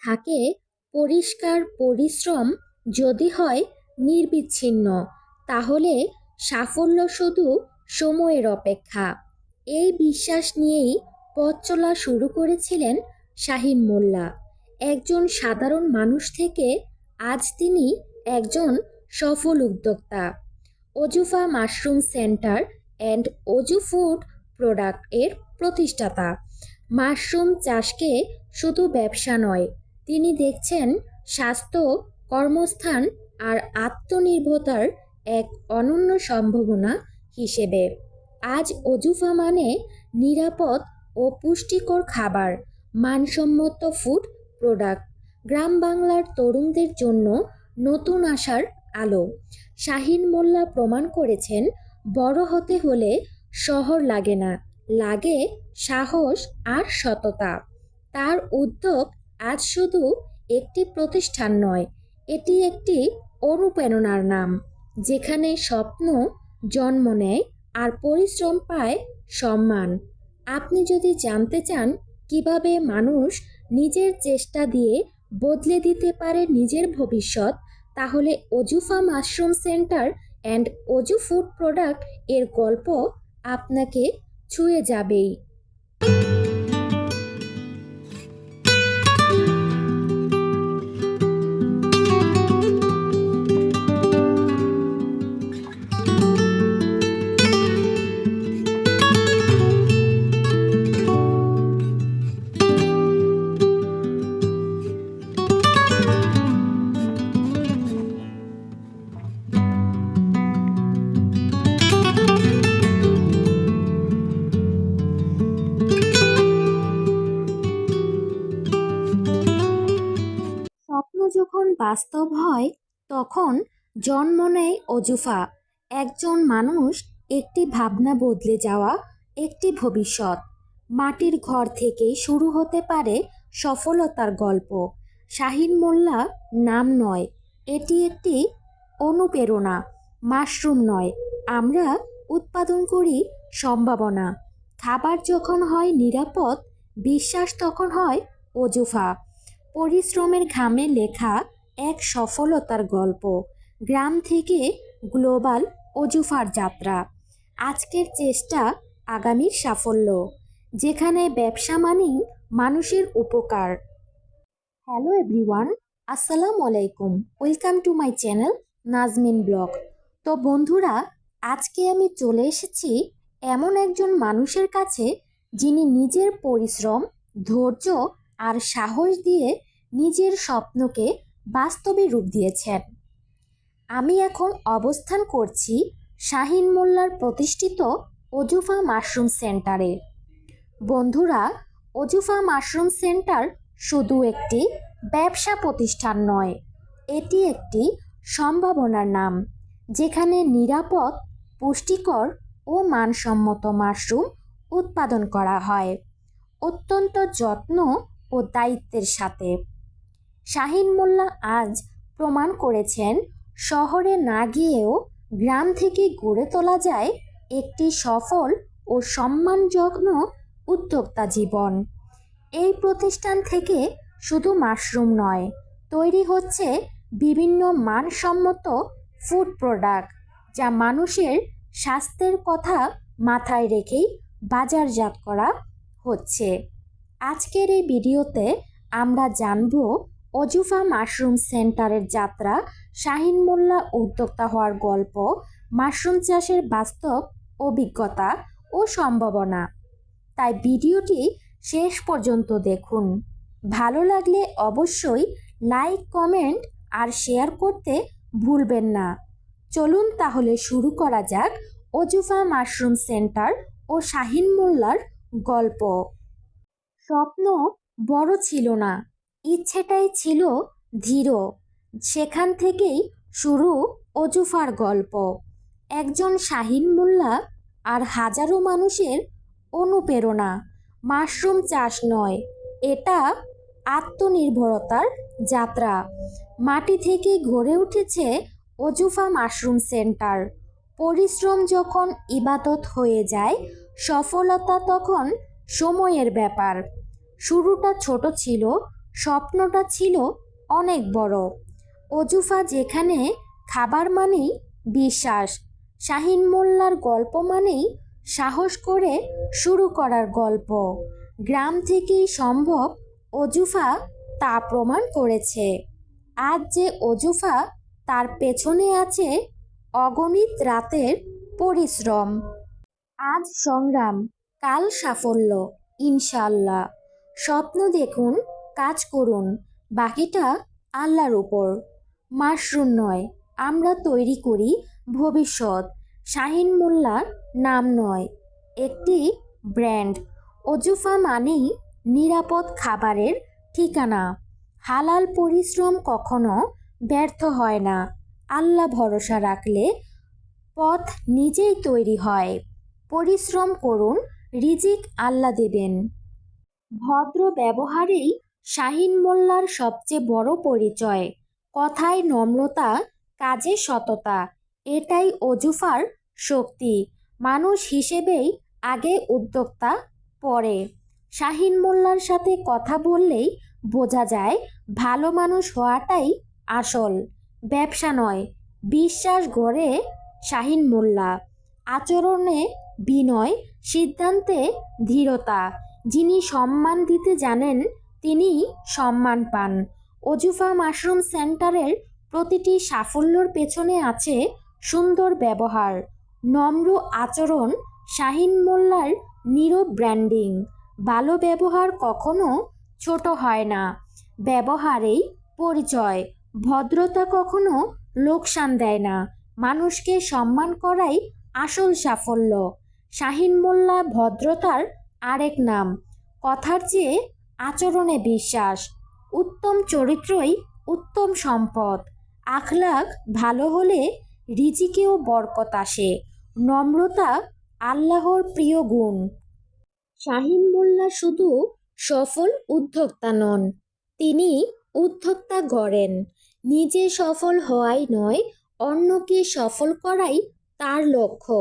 থাকে, পরিষ্কার পরিশ্রম যদি হয় নির্বিচ্ছিন্ন, তাহলে সাফল্য শুধু সময়ের অপেক্ষা। এই বিশ্বাস নিয়েই পথ চলা শুরু করেছিলেন শাহিন মোল্লা। একজন সাধারণ মানুষ থেকে আজ তিনি একজন সফল উদ্যোক্তা। Ajufa mushroom center and Aju food প্রোডাক্টের প্রতিষ্ঠাতা। মাশরুম চাষকে শুধু ব্যবসা নয়, তিনি দেখছেন স্বাস্থ্য, কর্মস্থান আর আত্মনির্ভরতার এক অনন্য সম্ভাবনা হিসেবে। আজ অজুফা মানে নিরাপদ ও পুষ্টিকর খাবার, মানসম্মত ফুড প্রোডাক্ট। গ্রাম বাংলার তরুণদের জন্য নতুন আশার আলো। শাহিন মোল্লা প্রমাণ করেছেন, বড় হতে হলে শহর লাগে না, লাগে সাহস আর সততা। তার উদ্যোগ আজ শুধু একটি প্রতিষ্ঠান নয়, এটি একটি অনুপ্রেরণার নাম, যেখানে স্বপ্ন জন্ম নেয় আর পরিশ্রম পায় সম্মান। আপনি যদি জানতে চান কীভাবে মানুষ নিজের চেষ্টা দিয়ে বদলে দিতে পারে নিজের ভবিষ্যৎ, তাহলে Ajufa mushroom center and Aju food প্রোডাক্টের গল্প আপনাকে ছুঁয়ে যাবেই। বাস্তব হয় তখন জন্ম নেয় অজুফা। একজন মানুষ একটি ভাবনা বদলে যাওয়া, একটি ভবিষ্যৎ। মাটির ঘর থেকেই শুরু হতে পারে সফলতার গল্প। শাহিন মোল্লা নাম নয়, এটি একটি অনুপ্রেরণা, মাশরুম নয়। আমরা উৎপাদন করি সম্ভাবনা। খাবার যখন হয় নিরাপদ, বিশ্বাস তখন হয় অজুফা। পরিশ্রমের ঘামে লেখা এক সফলতার গল্প। গ্রাম থেকে গ্লোবাল অজুফার যাত্রা। আজকের চেষ্টা আগামীর সাফল্য, যেখানে ব্যবসা মানেই মানুষের উপকার। হ্যালো এভরিওয়ান, আসসালামু আলাইকুম। Welcome to my channel Nazmin blog. তো বন্ধুরা, আজকে আমি চলে এসেছি এমন একজন মানুষের কাছে যিনি নিজের পরিশ্রম, ধৈর্য আর সাহস দিয়ে নিজের স্বপ্নকে বাস্তবে রূপ দিয়েছেন। আমি এখন অবস্থান করছি শাহিন মোল্লার প্রতিষ্ঠিত অজুফা মাশরুম সেন্টারে। বন্ধুরা অজুফা মাশরুম সেন্টার শুধু একটি ব্যবসা প্রতিষ্ঠান নয়, এটি একটি সম্ভাবনার নাম, যেখানে নিরাপদ, পুষ্টিকর ও মানসম্মত মাশরুম উৎপাদন করা হয়। অত্যন্ত যত্ন ও দায়িত্বের সাথে। শাহিন মোল্লা আজ প্রমাণ করেছেন, শহরে না গিয়েও গ্রাম থেকে গড়ে তোলা যায় একটি সফল ও সম্মানযজ্ঞ উদ্যোক্তা জীবন। এই প্রতিষ্ঠান থেকে শুধু মাশরুম নয়, তৈরি হচ্ছে বিভিন্ন মানসম্মত ফুড প্রোডাক্ট যা মানুষের স্বাস্থ্যের কথা মাথায় রেখেই বাজারজাত করা হচ্ছে। আজকের এই ভিডিওতে আমরা জানব অজুফা মাশরুম সেন্টারের যাত্রা শাহিন মোল্লা উদ্যোক্তা হওয়ার গল্প, মাশরুম চাষের বাস্তব অভিজ্ঞতা ও সম্ভাবনা। তাই ভিডিওটি শেষ পর্যন্ত দেখুন। ভালো লাগলে অবশ্যই লাইক, কমেন্ট আর শেয়ার করতে ভুলবেন না। চলুন তাহলে শুরু করা যাক অজুফা মাশরুম সেন্টার ও শাহিন মোল্লার গল্প। স্বপ্ন বড় ছিল না ইচ্ছেটাই ছিল ধীর। সেখান থেকেই শুরু অজুফার গল্প। একজন শাহিন মোল্লা আর হাজারো মানুষের অনুপ্রেরণা। মাশরুম চাষ নয়, এটা আত্মনির্ভরতার যাত্রা। মাটি থেকে গড়ে উঠেছে অজুফা মাশরুম সেন্টার। পরিশ্রম যখন ইবাদত হয়ে যায়, সফলতা তখন সময়ের ব্যাপার। শুরুটা ছোট ছিল স্বপ্নটা ছিল অনেক বড়। অজুফা যেখানে, খাবার মানেই বিশ্বাস। শাহিন মোল্লার গল্প মানেই সাহস করে শুরু করার গল্প। গ্রাম থেকেই সম্ভব অজুফা তা প্রমাণ করেছে। আজ যে অজুফা তার পেছনে আছে অগণিত রাতের পরিশ্রম। আজ সংগ্রাম, কাল সাফল্য ইনশাল্লাহ স্বপ্ন দেখুন কাজ করুন, বাকিটা আল্লাহর উপর। মাশরুম নয়, আমরা তৈরি করি ভবিষ্যৎ। শাহিন মোল্লার নাম নয়, একটি ব্র্যান্ড। অজুফা মানেই নিরাপদ খাবারের ঠিকানা। হালাল পরিশ্রম কখনো ব্যর্থ হয় না। আল্লাহ ভরসা রাখলে পথ নিজেই তৈরি হয়। পরিশ্রম করুন, রিজিক আল্লাহ দেবেন। ভদ্র ব্যবহারেই শাহিন মোল্লার সবচেয়ে বড় পরিচয়। কথায় নম্রতা, কাজে সততা, এটাই অজুফার শক্তি। মানুষ হিসেবেই আগে উদ্যোক্তা পরে শাহিন মোল্লার সাথে কথা বললেই বোঝা যায়, ভালো মানুষ হওয়াটাই আসল। ব্যবসা নয়, বিশ্বাস গড়ে শাহিন মোল্লা। আচরণে বিনয়, সিদ্ধান্তে ধীরতা। যিনি সম্মান দিতে জানেন তিনি সম্মান পান। অজুফা মাশরুম সেন্টারের প্রতিটি সাফল্যর পেছনে আছে সুন্দর ব্যবহার, নম্র আচরণ, শাহিন মোল্লার নীরব ব্র্যান্ডিং। ভালো ব্যবহার কখনো ছোট হয় না। ব্যবহারেই পরিচয়। ভদ্রতা কখনো লোকসান দেয় না। মানুষকে সম্মান করাই আসল সাফল্য। শাহিন মোল্লা ভদ্রতার আরেক নাম। কথার চেয়ে আচরণে বিশ্বাস। উত্তম চরিত্রই উত্তম সম্পদ। আখলাখ ভালো হলে রিজিকেও বরকত আসে। নম্রতা আল্লাহর প্রিয় গুণ। শাহিন মোল্লা শুধু সফল উদ্যোক্তা নন, তিনি উদ্যোক্তা গড়েন। নিজে সফল হওয়াই নয়, অন্যকে সফল করাই তার লক্ষ্য।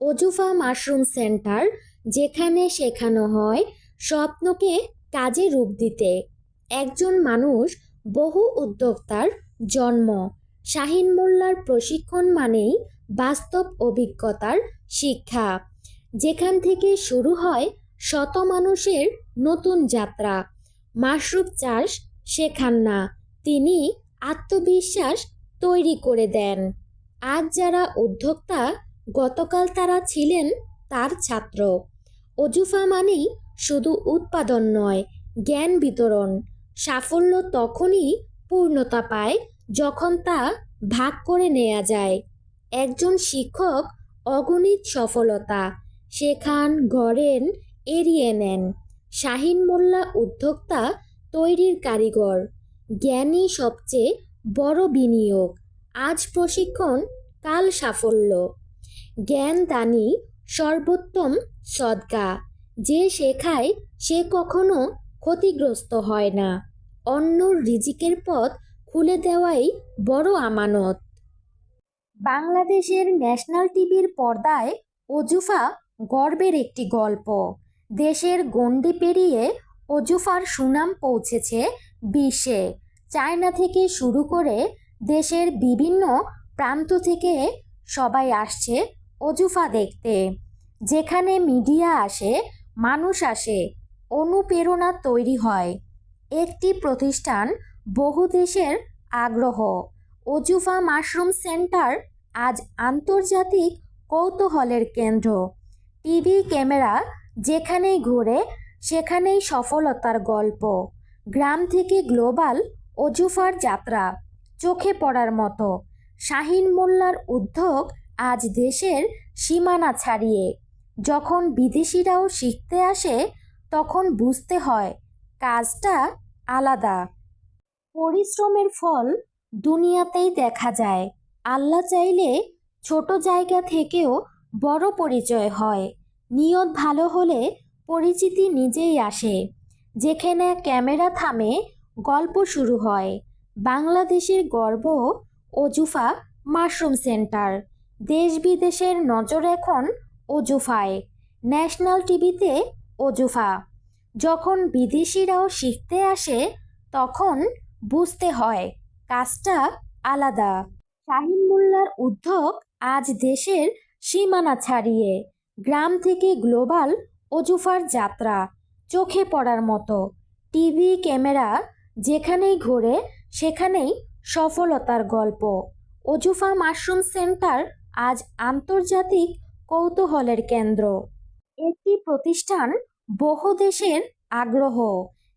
অজুফা মাশরুম সেন্টার, যেখানে শেখানো হয়, স্বপ্নকে কাজে রূপ দিতে। একজন মানুষ বহু উদ্যোক্তার জন্ম। শাহিন মোল্লার প্রশিক্ষণ মানেই বাস্তব অভিজ্ঞতার শিক্ষা। যেখান থেকে শুরু হয় শত মানুষের নতুন যাত্রা। মাশরুম চাষ শেখান না, তিনি আত্মবিশ্বাস তৈরি করে দেন। আজ যারা উদ্যোক্তা, গতকাল তারা ছিলেন তার ছাত্র। অজুফা মানেই শুধু উৎপাদন নয়, জ্ঞান বিতরণ। সাফল্য তখনই পূর্ণতা পায় যখন তা ভাগ করে নেওয়া যায়। একজন শিক্ষক অগণিত সফলতা শেখান, গড়েন, এড়িয়ে নেন। শাহিন মোল্লা উদ্যোক্তা তৈরির কারিগর। জ্ঞানই সবচেয়ে বড় বিনিয়োগ। আজ প্রশিক্ষণ, কাল সাফল্য। জ্ঞান দানি সর্বোত্তম সদকা। যে শেখায় সে কখনো ক্ষতিগ্রস্ত হয় না। অন্যর রিজিকের পথ খুলে দেওয়াই বড় আমানত। বাংলাদেশের ন্যাশনাল টিভির পর্দায় অজুফা গর্বের একটি গল্প। দেশের গণ্ডি পেরিয়ে অজুফার সুনাম পৌঁছেছে বিশ্বে। চায়না থেকে শুরু করে দেশের বিভিন্ন প্রান্ত থেকে সবাই আসছে অজুফা দেখতে। যেখানে মিডিয়া আসে মানুষ আসে, অনুপ্রেরণা তৈরি হয়। একটি প্রতিষ্ঠান বহু দেশের আগ্রহ। অজুফা মাশরুম সেন্টার আজ আন্তর্জাতিক কৌতূহলের কেন্দ্র। টিভি ক্যামেরা যেখানেই ঘুরে, সেখানেই সফলতার গল্প। গ্রাম থেকে গ্লোবাল অজুফার যাত্রা চোখে পড়ার মতো। শাহিন মোল্লার উদ্যোগ আজ দেশের সীমানা ছাড়িয়ে। যখন বিদেশিরাও শিখতে আসে, তখন বুঝতে হয় কাজটা আলাদা। পরিশ্রমের ফল দুনিয়াতেই দেখা যায়। আল্লাহ চাইলে ছোট জায়গা থেকেও বড় পরিচয় হয়। নিয়ত ভালো হলে পরিচিতি নিজেই আসে। যেখানে ক্যামেরা থামে, গল্প শুরু হয়। বাংলাদেশের গর্ব অজুফা মাশরুম সেন্টার। দেশ বিদেশের নজর এখন অজুফায় ন্যাশনাল টিভিতে অজুফা যখন বিদেশিরাও শিখতে আসে, তখন বুঝতে হয়, কাজটা আলাদা। শাহিন মোল্লার উদ্যোগ আজ দেশের সীমানা ছাড়িয়ে, গ্রাম থেকে গ্লোবাল অজুফার যাত্রা চোখে পড়ার মতো। টিভি, ক্যামেরা যেখানেই ঘোরে, সেখানেই সফলতার গল্প। অজুফা মাশরুম সেন্টার আজ আন্তর্জাতিক কৌতূহলের কেন্দ্র। একটি প্রতিষ্ঠান বহু দেশের আগ্রহ,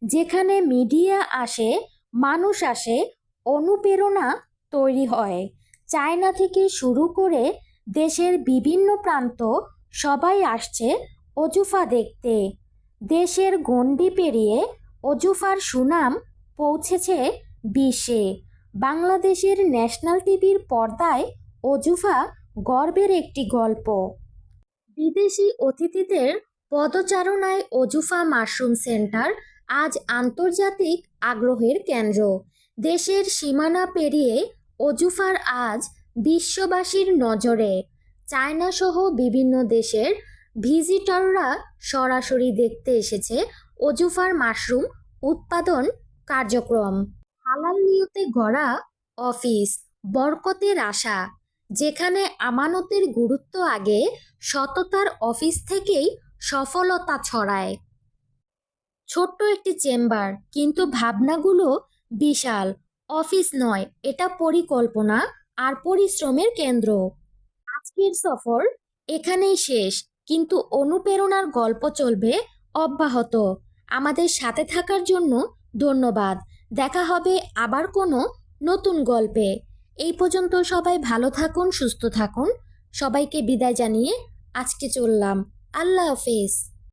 যেখানে মিডিয়া আসে, মানুষ আসে, অনুপ্রেরণা তৈরি হয়। চায়না থেকে শুরু করে দেশের বিভিন্ন প্রান্ত সবাই আসছে অজুফা দেখতে। দেশের গণ্ডি পেরিয়ে অজুফার সুনাম পৌঁছেছে বিশ্বে। বাংলাদেশের ন্যাশনাল টিভির পর্দায় অজুফা গর্বের একটি গল্প। বিদেশি অতিথিদের পদচারণায় অজুফা মাশরুম সেন্টার আজ আন্তর্জাতিক আগ্রহের কেন্দ্র। দেশের সীমানা পেরিয়ে অজুফার আজ বিশ্ববাসীর নজরে। চায়না সহ বিভিন্ন দেশের ভিজিটররা সরাসরি দেখতে এসেছে অজুফার মাশরুম উৎপাদন কার্যক্রম। হালাল নিয়তে গড়া অফিস, বরকতের আশা। যেখানে আমানতের গুরুত্ব আগে সততার অফিস থেকেই সফলতা ছড়ায়। ছোট্ট একটি চেম্বার, কিন্তু ভাবনাগুলো বিশাল। অফিস নয়, এটা পরিকল্পনা আর পরিশ্রমের কেন্দ্র। আজকের সফর এখানেই শেষ, কিন্তু অনুপ্রেরণার গল্প চলবে অব্যাহত। আমাদের সাথে থাকার জন্য ধন্যবাদ। দেখা হবে আবার কোনো নতুন গল্পে। এই পর্যন্ত সবাই ভালো থাকুন সুস্থ থাকুন। সবাইকে বিদায় জানিয়ে আজকে চললাম। আল্লাহ হাফেজ।